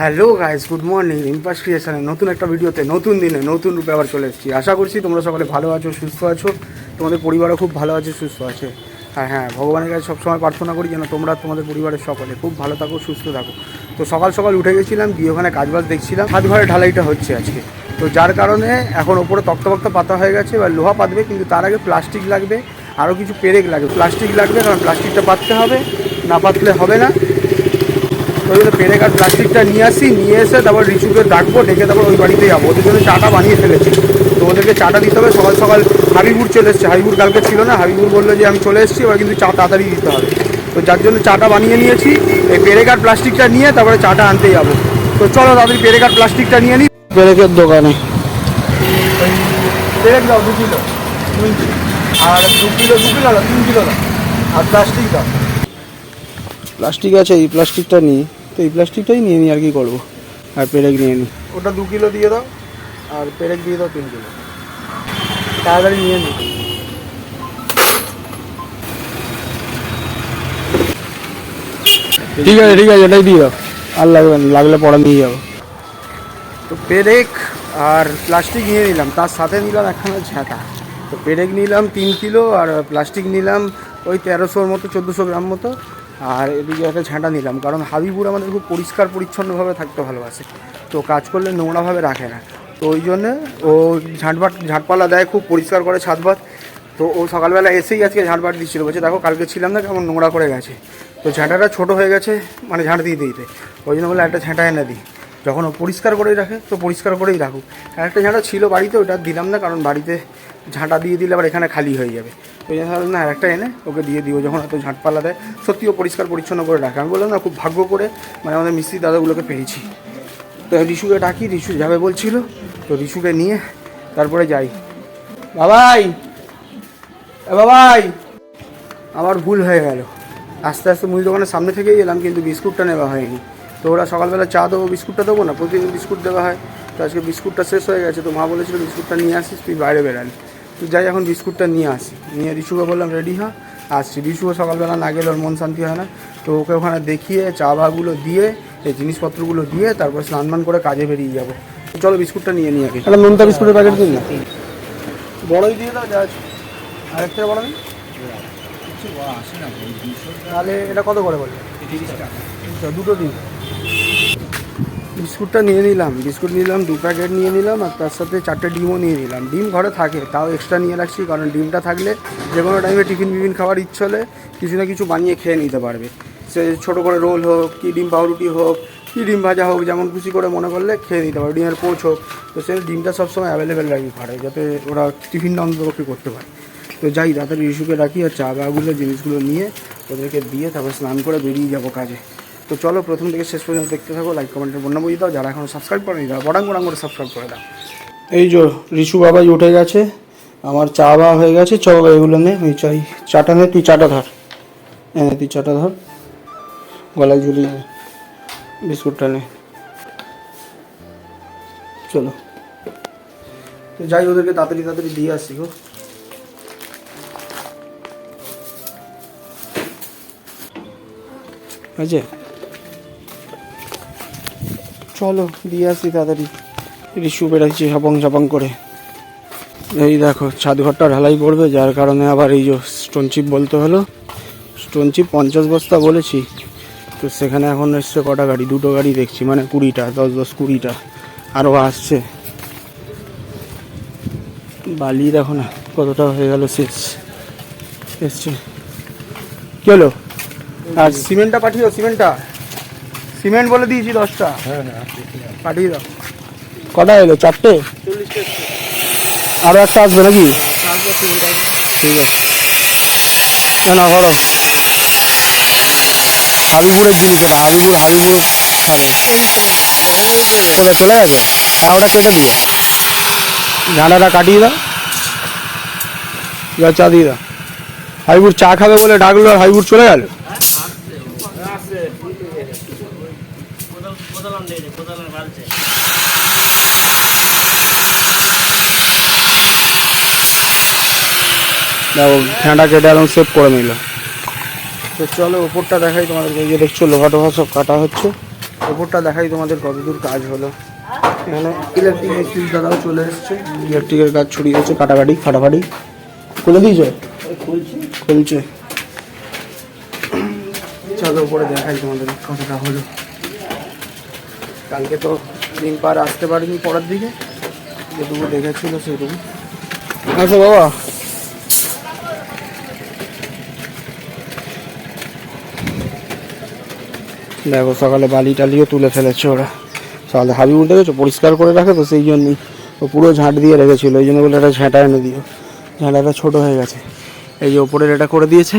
Hello guys, good morning. ইনপাস ক্রিয়েশনের নতুন একটা ভিডিওতে নতুন দিনে নতুন রূপে আবার চলে এসেছি। আশা করছি তোমরা সকলে ভালো আছো, সুস্থ আছো। তোমাদের পরিবারও খুব ভালো আছে, সুস্থ আছে। হ্যাঁ হ্যাঁ ভগবানের কাছে সবসময় প্রার্থনা করি যেন তোমরা তোমাদের পরিবারের সকলে খুব ভালো থাকো, সুস্থ থাকো। তো সকাল সকাল উঠে গেছিলাম, গিয়ে ওখানে কাজবাজ দেখছিলাম। হাত ঘরে ঢালাইটা হচ্ছে আজকে। তো যার কারণে এখন ওপরে তক্তা তক্তা পাতা হয়ে গেছে, এবার লোহা পাতবে, কিন্তু তার আগে প্লাস্টিক লাগবে, আরও কিছু পেরেক লাগবে। প্লাস্টিক লাগবে, কারণ প্লাস্টিকটা পাততে হবে, না পাতলে হবে না। ওই জন্য পেরেক আর প্লাস্টিকটা নিয়ে আসি নিয়ে এসে তারপর রিচুকে ডাকবো ডেকে তারপর ওই বাড়িতে যাব। ওদের জন্য চাটা বানিয়ে ফেলেছি। তো ওদেরকে চাটা দিতে হবে। সকাল সকাল হাবিবুর চলে এসছে। হাবিবুর কালকে ছিল না। হাবিবুর বলল যে আমি চলে এসেছি এবার কিন্তু চা তাড়াতাড়ি দিতে হবে। তো যার জন্য চাটা বানিয়ে নিয়েছি। এই পেরেক আর প্লাস্টিকটা নিয়ে তারপরে চাটা আনতে যাব। তো চলো তাড়াতাড়ি পেরেক আর প্লাস্টিকটা নিয়ে নিই পেরেকের দোকানে। পেরেক দাও দু কিলো। আর দু কিলো দু কিলো না তিন কিলো আর প্লাস্টিক দাও প্লাস্টিক আছে এই প্লাস্টিকটা নিই। তো এই প্লাস্টিকটাই নিয়ে নিই আর কি করব? আর পেরেক নিয়ে নিই। ওটা দু কিলো দিয়ে দাও আর পেরেক দিয়ে দাও তিন কিলো। তাড়াতাড়ি নিয়ে নিই ঠিক আছে ঠিক আছে এটাই দিয়ে দাও। আর লাগবে না লাগলে পরে নিয়ে যাব। তো পেরেক আর প্লাস্টিক নিয়ে নিলাম তার সাথে নিলাম একখানা ঝাঁটা। তো পেরেক নিলাম তিন কিলো আর প্লাস্টিক নিলাম ওই তেরোশোর মতো চোদ্দোশো গ্রাম মতো। আর এদিকে একটা ঝাঁটা নিলাম, কারণ হাবিবুর আমাদের খুব পরিষ্কার, পরিচ্ছন্নভাবে থাকতে ভালোবাসে। তো কাজ করলে নোংরাভাবে রাখে না। তো ওই জন্যে ও ঝাঁটবাট, ঝাঁটপালা দেয়, খুব পরিষ্কার করে ছাদবাত তো ও সকালবেলা এসেই আজকে ঝাঁটবাট দিচ্ছিল। বলছে, দেখো, কালকে ছিলাম না, কেমন নোংরা করে গেছে। তো ঝাঁটাটা ছোটো হয়ে গেছে মানে ঝাঁট দিতে দিতে। ওই জন্য বলে, একটা ঝাঁটা এনে দিই। যখন ও পরিষ্কার করেই রাখে, তো পরিষ্কার করেই রাখুক। একটা ঝাঁটা ছিল বাড়িতে, ওটা দিলাম না, কারণ বাড়িতে ঝাঁটা দিয়ে দিলে আবার এখানে খালি হয়ে যাবে। ওই জন্য না একটা এনে ওকে দিয়ে দিও, যখন এত ঝাঁটপালা দেয়। সত্যিও পরিষ্কার পরিচ্ছন্ন করে রাখে। আমি বললাম, না, খুব ভাগ্য করে মানে আমাদের মিস্ত্রি দাদাগুলোকে পেয়েছি তো রিশুকে ডাকি, রিশু যাবে বলছিল। তো রিশুকে নিয়ে তারপরে যাই। বাবাই বাবাই! আমার ভুল হয়ে গেল। আস্তে আস্তে মুদি দোকানের সামনে থেকেই এলাম, কিন্তু বিস্কুটটা নেওয়া হয়নি। তো ওরা সকালবেলা চা দেবো, বিস্কুটটা দেবো না? প্রতিদিন বিস্কুট দেওয়া হয়। তো আজকে বিস্কুটটা শেষ হয়ে গেছে। তো মা বলেছিল, বিস্কুটটা নিয়ে আসিস, তুই বাইরে বেরালি তো যাই এখন বিস্কুটটা নিয়ে আসি। নিয়ে রিশুকে বললাম রেডি হ। আসছি। রিশুও সকালবেলা না গেলে ওর মন শান্তি হয় না। তো ওকে ওখানে দেখিয়ে চা ভাগুলো দিয়ে এই জিনিসপত্রগুলো দিয়ে তারপর স্নান মান করে কাজে বেরিয়ে যাব। তো চলো বিস্কুটটা নিয়ে নিয়ে আগে একটা নোনতা বিস্কুটের প্যাকেট দিন না বড়ই দিয়ে দাও যা আছে। আরেকটা বড় নেই তাহলে এটা কত করে বলবে আচ্ছা, দুটো দিন। বিস্কুটটা নিয়ে নিলাম। বিস্কুট নিলাম, দু প্যাকেট নিয়ে নিলাম, আর তার সাথে চারটে ডিমও নিয়ে নিলাম। ডিম ঘরে থাকে, তাও এক্সট্রা নিয়ে রাখছি, কারণ ডিমটা থাকলে যে কোনো টাইমে টিফিন বিফিন খাওয়ার ইচ্ছে হলে কিছু না কিছু বানিয়ে খেয়ে নিতে পারবে। সে ছোটো করে রোল হোক, কি ডিম পাউরুটি হোক, কি ডিম ভাজা হোক, যেমন খুশি করে মনে করলে খেয়ে নিতে পারবে ডিমের পোচ হোক, তো সে ডিমটা সবসময় অ্যাভেলেবেল রাখি ঘরে, যাতে ওরা টিফিনটা অন্ততপক্ষে করতে পারে। তো যাই, তাড়াতাড়ি ইস্যুকে রাখি আর চা বাগুলো জিনিসগুলো নিয়ে ওদেরকে দিয়ে তারপর স্নান করে বেরিয়ে যাব কাজে। তো চলো প্রথম থেকে শেষ পর্যন্ত দেখতে থাকো লাইক কমেন্টের বন্যা বুঝিয়ে দাও। যারা এখনও সাবস্ক্রাইব করেনি তারা বড়াং বড়াং করে সাবস্ক্রাইব করে দাও। এই যে রিশু বাবাই উঠে গেছে আমার চা বা হয়ে গেছে। চল এগুলো নে ওই চাই চাটা নে তুই চাটা ধর। হ্যাঁ তুই চাটা ধর। গলায় ঝুলিয়ে নে বিস্কুটটা নে। চলো। তো যাই ওদেরকে তাড়াতাড়ি তাড়াতাড়ি দিয়ে আসি গো। হয়েছে চলো, দিয়ে আসি তাড়াতাড়ি। রিসু বেড়াচ্ছি সাপং সাপং করে। এই দেখো ছাদ ঘরটা ঢালাই পড়বে যার কারণে আবার এই যে স্টোন চিপ বলতে হলো। স্টোন চিপ পঞ্চাশ বস্তা বলেছি, তো সেখানে এখন এসছে কটা গাড়ি, দুটো গাড়ি দেখছি মানে কুড়িটা, দশ দশ কুড়িটা আরও আসছে। বালি দেখো না কতটা হয়ে গেল শেষ, এসছে। কি হলো? আর সিমেন্টটা পাঠিও সিমেন্টটা। সিমেন্ট বলে দিয়েছি দশটা। পাঠিয়ে দাও। কটা এলো? চারটে? আরও একটা আসবে নাকি? ঠিক আছে। না না করো। হাবিপুরের জিনিস না হাবিপুর হাবিপুর চলে চলে গেছে? হ্যাঁ ওটা কেটে দিও। ঝাঁটাটা কাটিয়ে দাও। যা চা দিয়ে দাও। হাইবুর চা খাবে বলে ডাকলো আর হাইবুর চলে গেল? ফ্যানটা কেটে একদম সেভ করে নিল। তো চলো ওপরটা দেখাই তোমাদেরকে। এই যে দেখছ লোহা টোহা সব কাটা হচ্ছে। ওপরটা দেখাই তোমাদের কতদূর কাজ হলো। এখানে ইলেকট্রিক মিস্ত্রি দাদাও চলে এসছে। ইলেকট্রিকের কাজ ছড়িয়ে গেছে কাটাকাটি ফাটাফাটি। খুলে দিয়েছে? খুলছে। চলো ওপরে দেখাই তোমাদের কতটা হলো। কালকে তো দিন পার আসতে পারিনি পরের দিকে। যেটুকু দেখেছিল সেটুকু। আচ্ছা বাবা। দেখো, সকালে বালি টালিও তুলে ফেলেছে ওরা। সকালে হাবি উঠে গেছে? পরিষ্কার করে রাখে তো সেই জন্যই। ও পুরো ঝাঁট দিয়ে রেখেছিল এই জন্য বলে একটা ঝাঁটা এনে দিও ঝাঁটাটা ছোট হয়ে গেছে। এই যে ওপরের এটা করে দিয়েছে।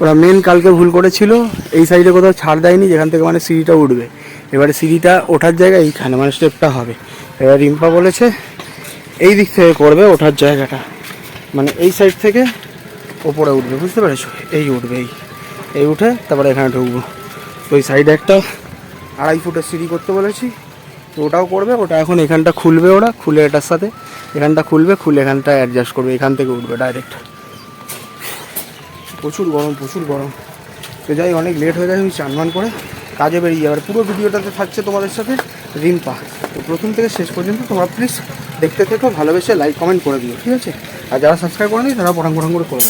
ওরা মেন কালকে ভুল করেছিল, এই সাইডে কোথাও ছাড় দেয়নি, যেখান থেকে মানে সিঁড়িটা উঠবে। এবারে সিঁড়িটা ওঠার জায়গায় এইখানে মানে স্টেপটা হবে। এবার রিম্পা বলেছে, এই দিক থেকে করবে ওঠার জায়গাটা। মানে এই সাইড থেকে ওপরে উঠবে, বুঝতে পেরেছ? এই উঠবে, এই। এই উঠে তারপরে এখানে ঢুকবো। ওই সাইডে একটা আড়াই ফুটের সিঁড়ি করতে বলেছি। তো ওটাও করবে, ওটা এখন এখানটা খুলবে ওরা, খুলে এটার সাথে। এখানটা খুলবে, খুলে এখানটা অ্যাডজাস্ট করবে, এখান থেকে উঠবে ডাইরেক্ট প্রচুর গরম প্রচুর গরম। তো যাই অনেক লেট হয়ে গেছে আমি চানবান করে কাজে বেরিয়ে যাবে। পুরো ভিডিওটাতে থাকছে তোমাদের সাথে রিম্পা। তো প্রথম থেকে শেষ পর্যন্ত তোমরা প্লিজ দেখতে থেকো, ভালোবেসে লাইক কমেন্ট করে দিও, ঠিক আছে? আর যারা সাবস্ক্রাইব করেনি, তারা পঠাং পঠাং করে করে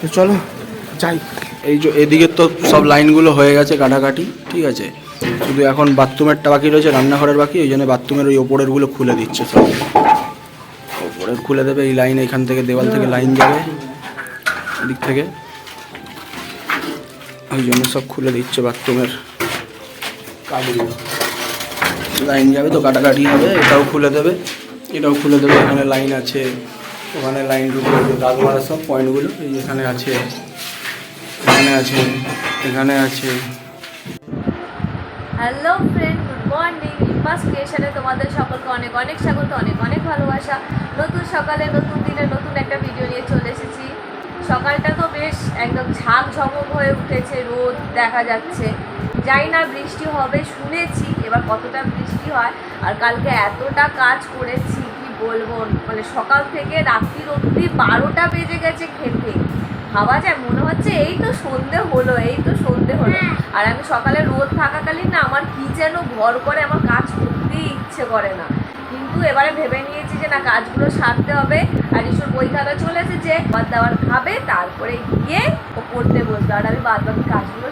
তো চলো, যাই। এই যে এদিকে তো সব লাইনগুলো হয়ে গেছে কাটাকাটি, ঠিক আছে? শুধু এখন বাথরুমেরটা বাকি রয়েছে, রান্নাঘরের বাকি, ওই জন্য বাথরুমের ওই ওপরেরগুলো খুলে দিচ্ছে সব। ওপরের খুলে দেবে, এই লাইন এখান থেকে, দেওয়াল থেকে লাইন যাবে দিক থেকে। ওই জন্য সব খুলে দিচ্ছে বাথরুমের লাইন যাবে তো, কাটাকাটি হবে, এটাও খুলে দেবে, এটাও খুলে দেবে, এখানে লাইন আছে, ওখানে লাইন ঢুকে দাগ মারা সব পয়েন্টগুলো এই এখানে আছে। এখানে আছে এখানে আছে। হ্যালো ফ্রেন্ড গুড মর্নিং রিম্পাস ক্রিয়েশনে তোমাদের সকলকে অনেক অনেক স্বাগত, অনেক অনেক ভালোবাসা। নতুন সকালে, নতুন দিনে নতুন একটা ভিডিও নিয়ে চলে এসেছি। সকালটা তো বেশ একদম ঝাঁক ঝমক হয়ে উঠেছে, রোদ দেখা যাচ্ছে। যাই না বৃষ্টি হবে, শুনেছি এবার কতটা বৃষ্টি হয়, আর কালকে এতটা কাজ করেছি, কি বলব? মানে সকাল থেকে রাত্রির অবধি বারোটা বেজে গেছে খেতে। ভাবা যায় মনে হচ্ছে এই তো সন্ধে হলো এই তো সন্ধে হলো। হ্যাঁ। আর আমি সকালে রোদ থাকাকালীন না আমার কি যেন ভর করে আমার কাজ করতেই ইচ্ছে করে না। কিন্তু এবারে ভেবে নিয়েছি যে না কাজগুলো সারতে হবে। আর ঈশ্বর বই খাতা চলেছে যে খাবার দাবার খাবে তারপরে গিয়ে ও পড়তে বসবে। আর আমি বাদ বাকি কাজগুলো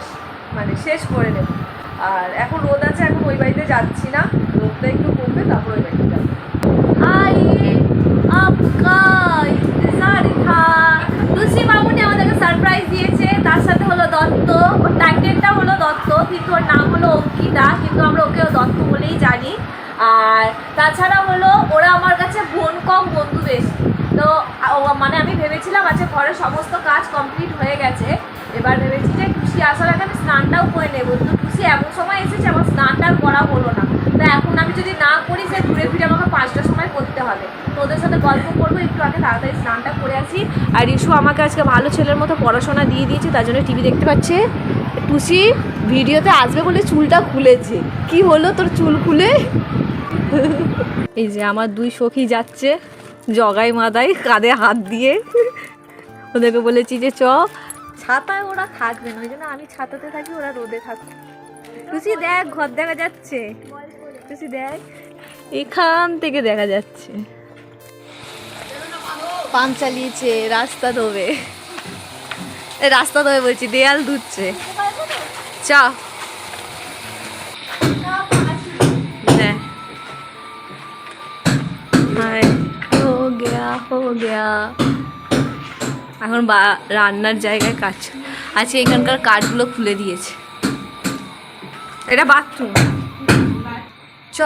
মানে শেষ করে নেব। আর এখন রোদ আছে এখন ওই বাড়িতে যাচ্ছি না। রোদটা একটু কমবে তারপর ওই বাড়িতে যাব। আই তুলসী বাবুনি আমাদেরকে সারপ্রাইজ দিয়েছে। তার সাথে হলো দত্ত। ওর টাইটেলটা হলো দত্ত, কিন্তু ওর নাম হলো অঙ্কিতা, কিন্তু আমরা ওকে দত্ত বলেই জানি। আর তাছাড়া হলো ওরা আমার কাছে বোন কম বন্ধু বেশি তো মানে আমি ভেবেছিলাম আচ্ছা ঘরের সমস্ত কাজ কমপ্লিট হয়ে গেছে। এবার ভেবেছি যে খুশি আসার আগে আমি স্নানটাও করে নেব। তো খুশি এমন সময় এসেছে, আমার স্নানটা করা হলো না। তো এখন আমি যদি না করি, সে ঘুরে ফিরে আমাকে পাঁচটার সময় করতে হবে। ওদের সাথে গল্প করব একটু আগে তাড়াতাড়ি স্নানটা করে আসি। আর ইস্যু আমাকে আজকে ভালো ছেলের মতো পড়াশোনা দিয়ে দিয়েছে তার জন্য টিভি দেখতে পাচ্ছে। টুসি ভিডিওতে আসবে বলে চুলটা খুলেছে। কি হলো তোর চুল খুলে? এই যে আমার দুই সখী যাচ্ছে জগাই মাদাই কাঁধে হাত দিয়ে। ওদেরকে বলেছি যে চ। ছাতায় ওরা থাকবে না ওই জন্য আমি ছাতাতে থাকি ওরা রোদে থাকবে টুসি দেখ ঘর দেখা যাচ্ছে। টুসি দেখ। এখান থেকে দেখা যাচ্ছে। পাম্প চালিয়েছে, রাস্তা ধোবে। রাস্তা ধোবে বলছি, দেয়াল ধুচ্ছে। চ। হ্যাঁ। হো এখন বা, রান্নার জায়গায় কাজ। আজকে এখানকার কাঠগুলো খুলে দিয়েছে। এটা বাথরুম। চ।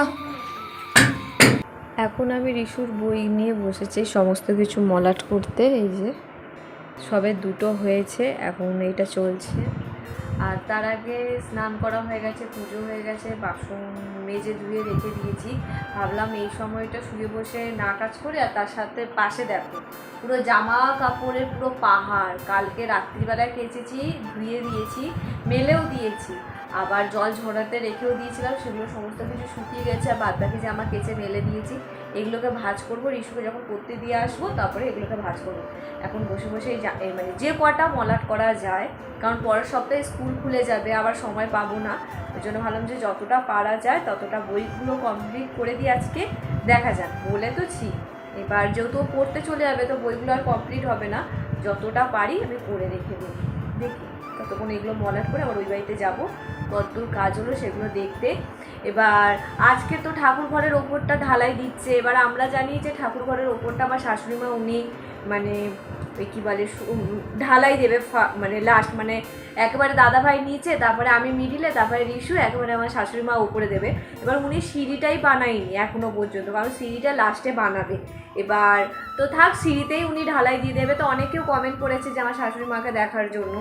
এখন আমি রিশুর বই নিয়ে বসেছি, সমস্ত কিছু মলাট করতে, এই যে। সবে দুটো হয়েছে, এখন এইটা চলছে। আর তার আগে স্নান করা হয়ে গেছে, পুজো হয়ে গেছে, বাসন মেজে ধুয়ে রেখে দিয়েছি। ভাবলাম এই সময়টা শুয়ে বসে না কাজ করে আর তার সাথে পাশে দেখো, পুরো জামা কাপড়ের পুরো পাহাড়। কালকে রাত্রিবেলায় কেচেছি, ধুয়ে দিয়েছি, মেলেও দিয়েছি। আবার জল ঝরাতে রেখেও দিয়েছিলাম, সেগুলো সমস্ত কিছু শুকিয়ে গেছে, আর বাদ বাকি যে আমার কেচে মেলে দিয়েছি, এগুলোকে ভাজ করব, রিসুকে যখন পড়তে দিয়ে আসব, তারপরে এগুলোকে ভাজ করব। এখন বসে বসে মানে যে কটা মলাট করা যায়, কারণ পরের সপ্তাহে স্কুল খুলে যাবে, আবার সময় পাবো না, ওই জন্য ভাবলাম যে যতটা পারা যায়, ততটা বইগুলো কমপ্লিট করে দিয়ে আজকে দেখা যাক, বলে তো ছি। এবার যেহেতু পড়তে চলে যাবে, তো বইগুলো আর কমপ্লিট হবে না, যতটা পারি আমি পড়ে রেখে দিই দেখি, ততক্ষণ এগুলো মলাট করে আবার ওই বাড়িতে যাব। কতদূর কাজ হলো সেগুলো দেখতে। এবার আজকে তো ঠাকুর ঘরের ওপরটা ঢালাই দিচ্ছে। এবার আমরা জানি যে ঠাকুর ঘরের ওপরটা আমার শাশুড়ি মা উনি মানে ওই কী বলে ঢালাই দেবে মানে লাস্ট মানে একেবারে দাদা ভাই নিচে তারপরে আমি মিডিলে, তারপরে রিশু একেবারে আমার শাশুড়ি মা উপরে দেবে। এবার উনি সিঁড়িটাই বানায়নি এখনও পর্যন্ত, কারণ সিঁড়িটা লাস্টে বানাবে। এবার তো থাক, সিঁড়িতেই উনি ঢালাই দিয়ে দেবে। তো অনেকেও কমেন্ট করেছে যে আমার শাশুড়ি মাকে দেখার জন্য।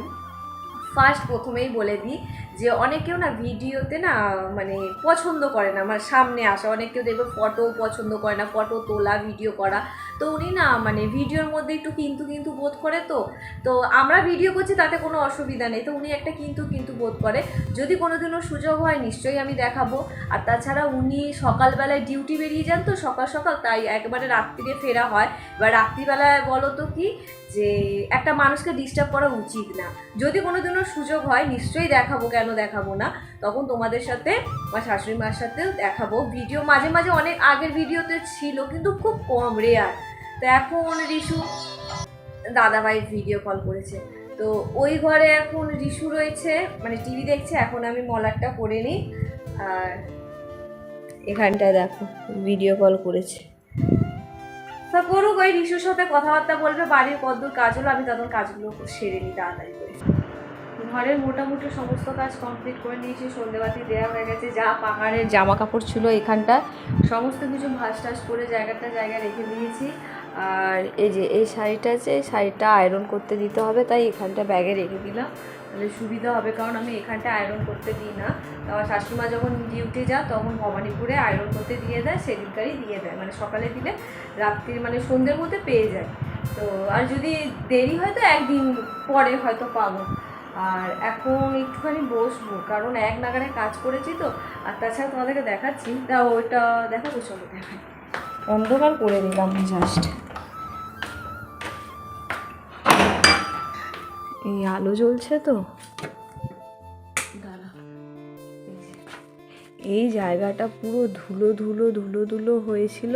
ফার্স্ট প্রথমেই বলে দিই যে অনেকেও না ভিডিওতে না মানে পছন্দ করে না, আমার সামনে আসা। অনেকেও দেখবে ফটো পছন্দ করে না ফটো তোলা ভিডিও করা। তো উনি না মানে ভিডিওর মধ্যে একটু কিন্তু কিন্তু বোধ করে তো। তো আমরা ভিডিও করছি তাতে কোনো অসুবিধা নেই। তো উনি একটা কিন্তু কিন্তু বোধ করে। যদি কোনো দিনও সুযোগ হয় নিশ্চয়ই আমি দেখাবো। আর তাছাড়া উনি সকালবেলায় ডিউটি বেরিয়ে যান তো সকাল সকাল, তাই একবারে রাত্রিরে ফেরা হয়। এবার রাত্রিবেলায় বলো তো কি? যে একটা মানুষকে ডিস্টার্ব করা উচিত না। যদি কোনো দিনও সুযোগ হয় নিশ্চয়ই দেখাবো, কেন দেখাবো না? তখন তোমাদের সাথে বা শাশুড়ি মার সাথেও দেখাবো। ভিডিও মাঝে মাঝে অনেক আগের ভিডিওতে ছিল, কিন্তু খুব কম রেয়ার তো এখন রিশু দাদাভাই ভিডিও কল করেছে। তো ওই ঘরে এখন রিশু রয়েছে মানে টিভি দেখছে, এখন আমি মলারটা করে নিই। আর এখানটায় দেখো ভিডিও কল করেছে। তা করুক, ওই রিশুর সাথে কথাবার্তা বলবে, বাড়ির কতদূর কাজ হলো, আমি তখন কাজগুলো সেরে নিই তাড়াতাড়ি করে। ঘরের মোটামুটি সমস্ত কাজ কমপ্লিট করে নিয়েছি, সন্ধেবাতি দেওয়া হয়ে গেছে, যা পাহাড়ের জামা কাপড় ছিল এখানটা সমস্ত কিছু ভাস টাস করে জায়গাটা জায়গায় রেখে দিয়েছি। আর এই যে, এই শাড়িটা আছে, এই শাড়িটা আয়রন করতে দিতে হবে, তাই এখানটা ব্যাগে রেখে দিলাম। তাহলে সুবিধা হবে, কারণ আমি এখানটা আয়রন করতে দিই না। আমার শাশুড়িমা যখন ডিউটি যায়, তখন ভবানীপুরে আয়রন করতে দিয়ে দেয়, সেদিনকারই দিয়ে দেয়। মানে সকালে দিলে রাত্রি মানে সন্ধ্যের মধ্যে পেয়ে যায়। তো, আর যদি দেরি হয় তো একদিন পরে হয়তো পাবো। আর এখন একটুখানি বসবো, কারণ এক নাগারে কাজ করেছি তো। আর তাছাড়া তোমাদেরকে দেখাচ্ছি। তা ওইটা দেখাবো, চলো দেখাই। অন্ধকার করে দিলাম জাস্ট এই আলো জ্বলছে তো। এই জায়গাটা পুরো ধুলো ধুলো ধুলো ধুলো হয়েছিল।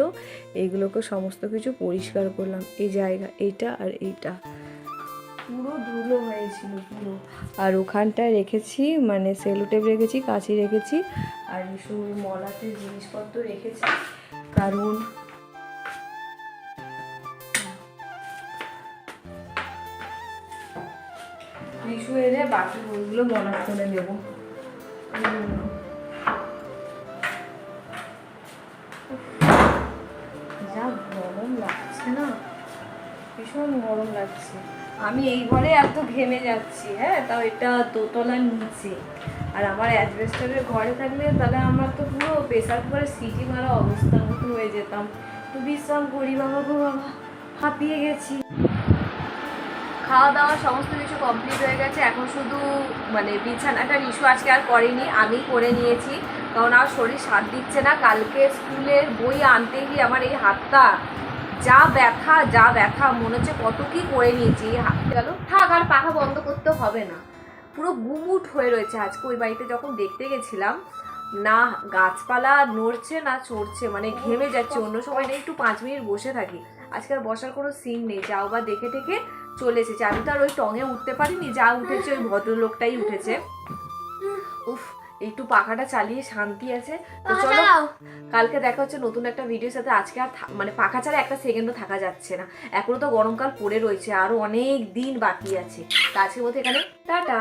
এইগুলোকে সমস্ত কিছু পরিষ্কার করলাম। এই জায়গা এইটা আর এইটা। পুরো ধুলো হয়েছিল পুরো। আর ওখানটায় রেখেছি মানে সেলোটেপ রেখেছি কাঁচি রেখেছি। আর কিছু মলাতে জিনিসপত্র রেখেছি। কারণ টিসু এলে বাকি বইগুলো মলাট করে দেবো যা গরম লাগছে না? ভীষণ গরম লাগছে। আমি এই ঘরে এত ঘেমে যাচ্ছি হ্যাঁ? তাও এটা দোতলার নিচে। আর আমার অ্যাডভেস্টারের ঘরে থাকলে তাহলে আমার তো পুরো প্রেশার কুকারে সিটি মারা অবস্থার মতো হয়ে যেতাম। তো বিশ্রাম করি বাবা গো বাবা, হাঁপিয়ে গেছি। খাওয়া দাওয়া সমস্ত কিছু কমপ্লিট হয়ে গেছে। এখন শুধু মানে বিছানাটা রিশু আজকে আর করেনি আমি করে নিয়েছি। কারণ আর শরীর সাথ দিচ্ছে না। কালকে স্কুলের বই আনতে গিয়ে আমার এই হাতটা, যা ব্যথা যা ব্যথা, মনে হচ্ছে কত কি করে নিয়েছি। হাত গেল। থাক, আর পাখা বন্ধ করতে হবে না। পুরো গুমুট হয়ে রয়েছে আজকে। ওই বাড়িতে যখন দেখতে গেছিলাম, না গাছপালা নড়ছে, না চড়ছে মানে ঘেমে যাচ্ছে, অন্য সময় না, একটু পাঁচ মিনিট বসে থাকি। আজকে আর বসার কোনো সিন নেই। যাও বা দেখে টেকে চলে এসেছে। আমি তো আর ওই টঙে উঠতে পারিনি যা উঠেছে ওই ভদ্রলোকটাই উঠেছে। উফ একটু পাখাটা চালিয়ে শান্তি আছে। তো চলো কালকে দেখা হচ্ছে নতুন একটা ভিডিওর সাথে। আজকে আর মানে পাখা ছাড়া একটা সেকেন্ডও থাকা যাচ্ছে না। এখনও তো গরমকাল পড়ে রয়েছে আরও অনেক দিন বাকি আছে। তো আজকের মধ্যে এখানে টাটা।